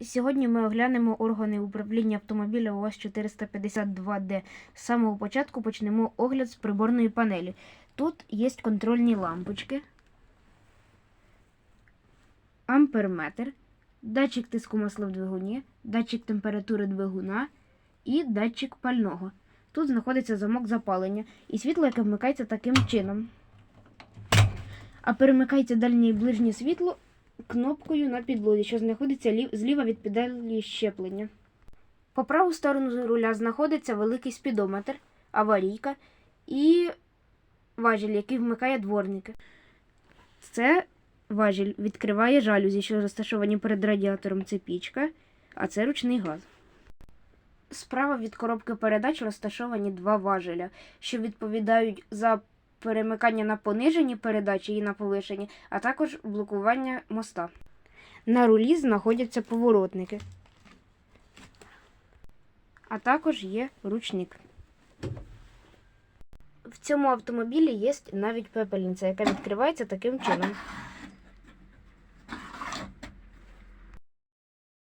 Сьогодні ми оглянемо органи управління автомобіля УАЗ-452D. З самого початку почнемо огляд з приборної панелі. Тут є контрольні лампочки, амперметр, датчик тиску масла в двигуні, датчик температури двигуна і датчик пального. Тут знаходиться замок запалення і світло, яке вмикається таким чином. А перемикається дальнє і ближнє світло кнопкою на підлозі, що знаходиться лів- зліва від педалі щеплення. По праву сторону руля знаходиться великий спідометр, аварійка і важіль, який вмикає дворники. Це важіль відкриває жалюзі, що розташовані перед радіатором. Це пічка, а це ручний газ. Справа від коробки передач розташовані два важеля, що відповідають за перемикання на понижені передачі і на повишені, а також блокування моста. На рулі знаходяться поворотники, а також є ручник. В цьому автомобілі є навіть пепельниця, яка відкривається таким чином.